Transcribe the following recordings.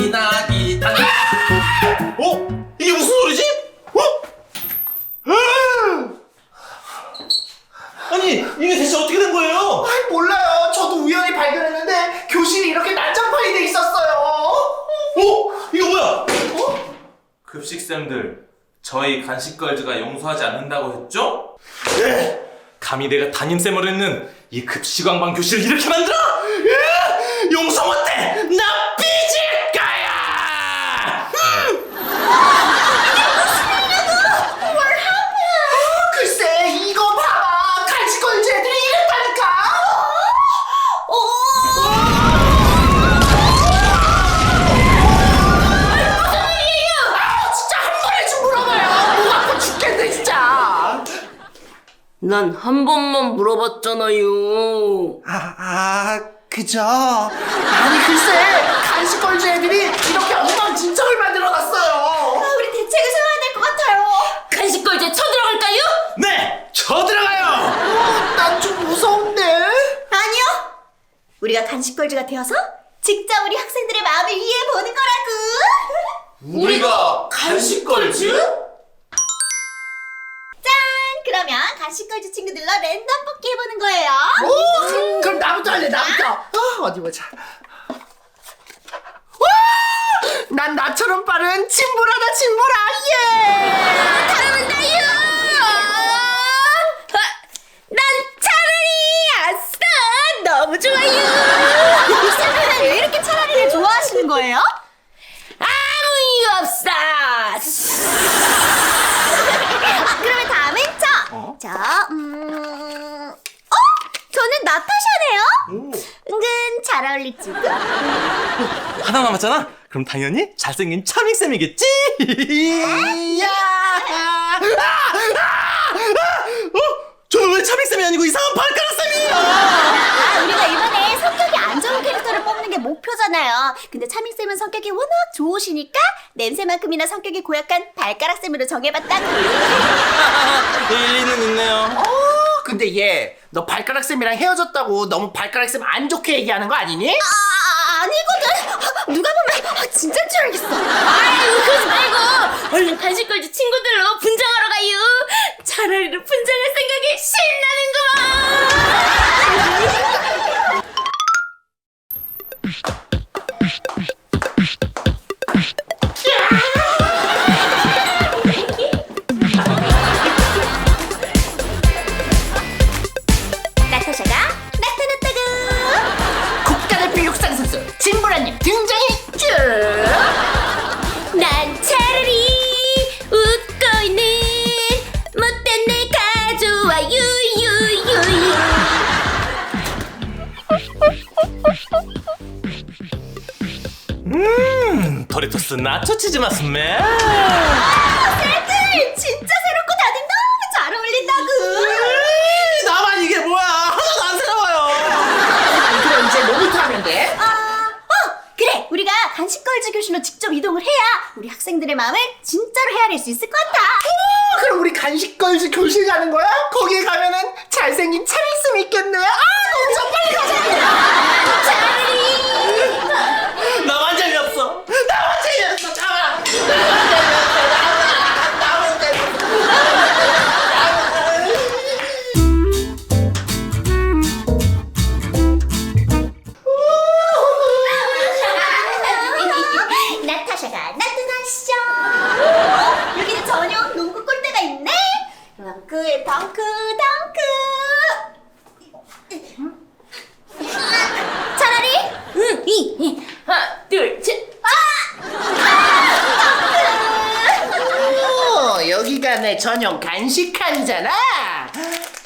기나기 당. 어? 이게 무슨 소리지? 어? 아! 아니 이게 대체 어떻게 된 거예요? 아이, 몰라요. 저도 우연히 발견했는데 교실이 이렇게 난장판이 돼 있었어요. 어? 이거 뭐야? 급식쌤들 저희 간식걸즈가 용서하지 않는다고 했죠? 네! 감히 내가 담임쌤을 했는 이 급식왕방 교실을 이렇게 만들어! 예! 용서 못해! 나 난 한 번만 물어봤잖아요. 아, 아, 그죠? 아니, 글쎄, 간식 걸즈 애들이 이렇게 엉망진창을 만들어 놨어요. 우리 대책을 세워야 될 것 같아요. 간식 걸제 쳐들어갈까요? 네! 저 들어가요! 난 좀 무서운데? 아니요. 우리가 간식걸즈가 되어서 직접 우리 학생들의 마음을 이해해 보는 거라고. 우리가 간식걸즈? 짠! 그러면 간식걸즈 친구들로 랜덤 뽑기 해보는 거예요. 오, 그, 그럼 나부터 할래, 나부터. 어, 어디 보자. 와! 난 나처럼 빠른 진보라다, 진보라, 예! 잘한다요. 난 차라리 아싸 너무 좋아요. 선생님 왜 이렇게 차라리를 좋아하시는 거예요? 아무 이유 없어. 아, 그러면 다음엔 저. 저, 음, 어? 저는 나타샤네요. 은근 잘 어울리지. 하나 남았잖아? 그럼 당연히 잘생긴 차밍쌤이겠지? 야! 아! 아! 아! 어? 저는 왜 차밍쌤이 아니고 이상한 발가락쌤이에요? 아, 우리가 이번에 성격이 안 좋은 캐릭터를 뽑는 게 목표잖아요. 근데 차밍쌤은 성격이 워낙 좋으시니까 냄새만큼이나 성격이 고약한 발가락쌤으로 정해봤다고. 근데 얘, 너 발가락 쌤이랑 헤어졌다고 너무 발가락 쌤 안 좋게 얘기하는 거 아니니? 아, 아니거든. 누가 보면 아, 진짜인 줄 알겠어. 아유 그러지 말고 얼른 간식 걸제 친구들로 분장하러 가요. 차라리로 분장할 생각이 신나는구만. 나초 치즈 맛스메. 애들 진짜 새롭고 다들 너무 잘 어울린다구. 나만 이게 뭐야? 하나도 안 새로워요. 그럼 이제 뭐부터 하면 돼? 아, 어, 그래. 우리가 간식걸즈 교실로 직접 이동을 해야 우리 학생들의 마음을 진짜로 헤아릴 수 있을 것 같아. 어, 그럼 우리 간식걸즈 교실 가는 거야? 거기에 가면은 잘생긴 차리스 있겠네. 아, 너무 빨리 가자. 덩크 덩크. 차라리 응, 이, 이. 하나, 둘, 셋. 오, 여기가 내 전용 간식 칸이잖아.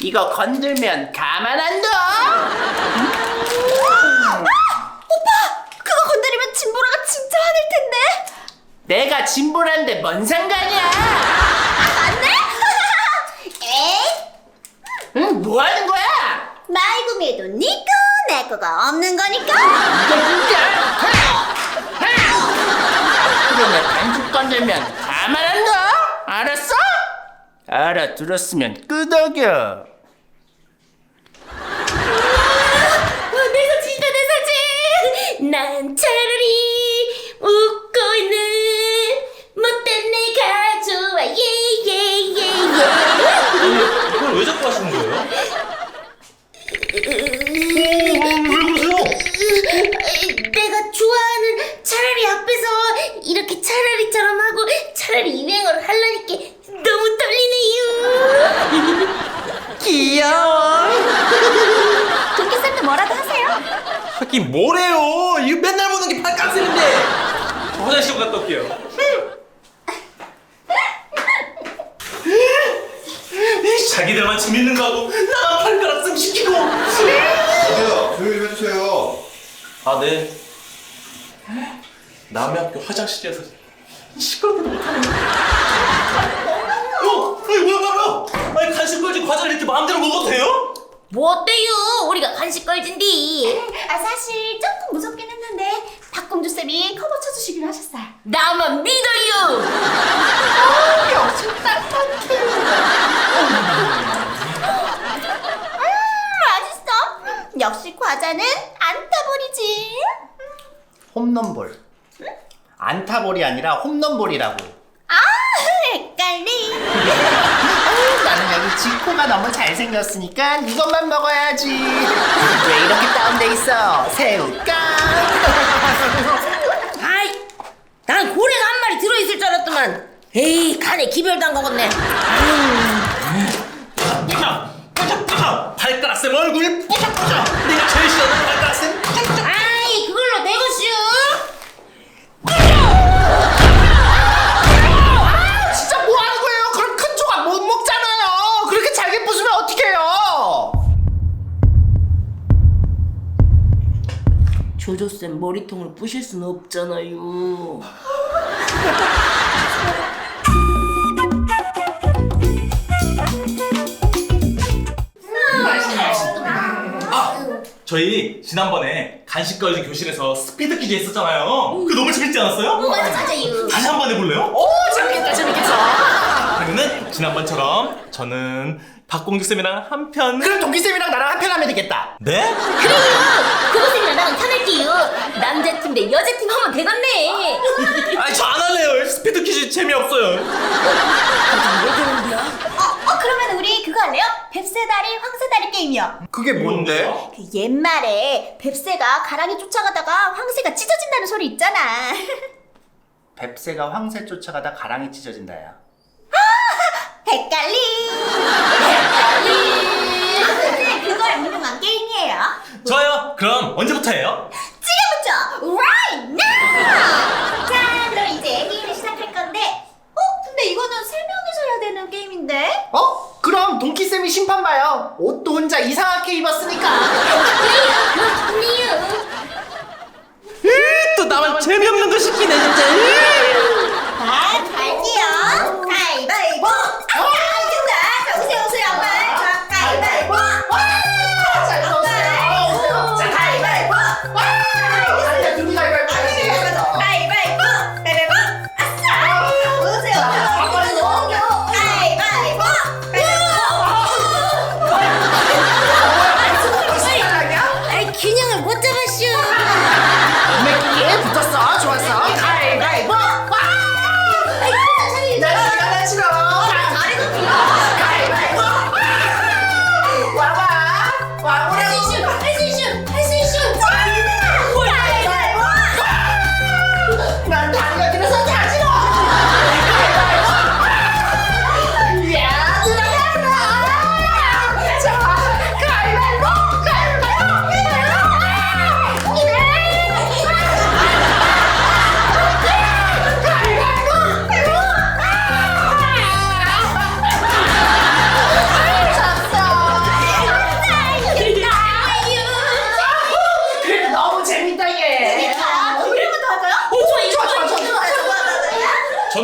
이거 건들면 가만 안 둬. 오빠 그거 건드리면 진보라가 진짜 화낼 텐데. 내가 진보란데 뭔 상관이야? 맞네? 에이 응, 뭐 하는 거야? 말구미에도 니꺼 내 거가 없는 거니까. 이거 진짜. 내 간식 건들면 가만 안 둬. 알았어? 알아들었으면 끄덕여. 어, 내 사진. 난 차라리 웃고 이렇 귀여워. 도끼쌤도 뭐라도 하세요. 하긴 뭐래요? 이거 맨날 보는 게. 저 화장실 좀 갔다 올게요. 자기들만 재밌는 거 하고 나만 팔가락 씀 시키고. 저기요, 조용히 좀 해주세요. 아 네. 남의 학교 화장실에서 시끄럽게 못하네. 어, 아니 뭐야 걸지 과자를 이렇게 마음대로 먹어도 돼요? 뭐 어때요? 우리가 간식 걸진디. 아 사실 조금 무섭긴 했는데 박공주 쌤이 커버 쳐주시기로 하셨어요. 나만 믿어요. 역시 딱딱해. 음, 맛있어. 역시 과자는 안타버리지. 홈런볼. 안타볼이 아니라 홈런볼이라고. 아, 헷갈리. 나는 여기 지코가 너무 잘생겼으니까 이것만 먹어야지. 왜 이렇게 다운돼 있어? 새우깡. 아이, 난 고래가 한 마리 들어있을 줄 알았더만. 에이, 간에 기별도 안 먹었네. 뿌셔! 뿌셔! 뿌셔! 발가락 쌤 얼굴 뿌셔! 뿌셔! 내가 제일 싫어하는 발가락 쌤 조조쌤 머리통을 부실 수는 없잖아요. 저희 지난번에 간식 걸지 교실에서 스피드 퀴즈 했었잖아요. 그거 너무 재밌지 않았어요? 맞아, 맞아요. 다시 한 번 해볼래요? 오, 재밌겠다, 재밌겠어. 그러면은 지난번처럼 저는 박공주 쌤이랑 한 편. 그럼 동기쌤이랑 나랑 한편 하면 되겠다. 네? 그래요. 그것이랑 나랑 편할게요. 남자팀 대 여자팀 하면 되겠네. 아니 저 안 할래요. 스피드 퀴즈 재미없어요. 왜 그런데요? 어, 어, 그러면 우리 그거 할래요? 뱁새다리, 황새다리 게임이요. 그게 뭔데? 그 옛말에 뱁새가 가랑이 쫓아가다가 황새가 찢어진다는 소리 있잖아. 뱁새가 황새 쫓아가다 가랑이 찢어진다야. 헷갈리. 헷갈리. 근데 그걸 운영한 게임이에요. 좋아요. 그럼 언제부터 해요? 지금부터 right now. 자, 그럼 이제 게임을 시작할 건데. 어, 근데 이거는 세 명이서 해야 되는 게임인데. 어? 그럼 동키쌤이 심판 봐요. 옷도 혼자 이상하게 입었으니까. 좋네요. 또 나만 재미없는 거 시키네 진짜.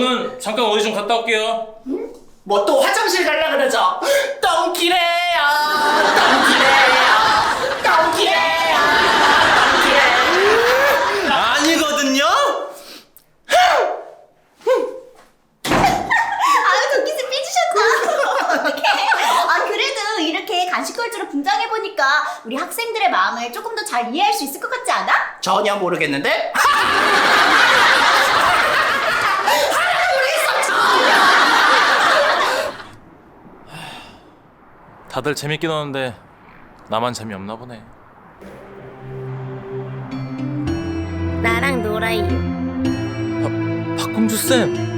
저는 잠깐 어디 좀 갔다 올게요. 뭐 또 화장실 갈라 그러죠? 똥키래요 똥키래요 똥키래요 똥키래 아니거든요. 아유 도끼스 삐지셨다. 어떡해. 아 그래도 이렇게 간식걸즈로 분장해 보니까 우리 학생들의 마음을 조금 더 잘 이해할 수 있을 것 같지 않아? 전혀 모르겠는데? 다들 재밌게 노는데 나만 재미없나 보네. 나랑 놀아요. 공주 쌤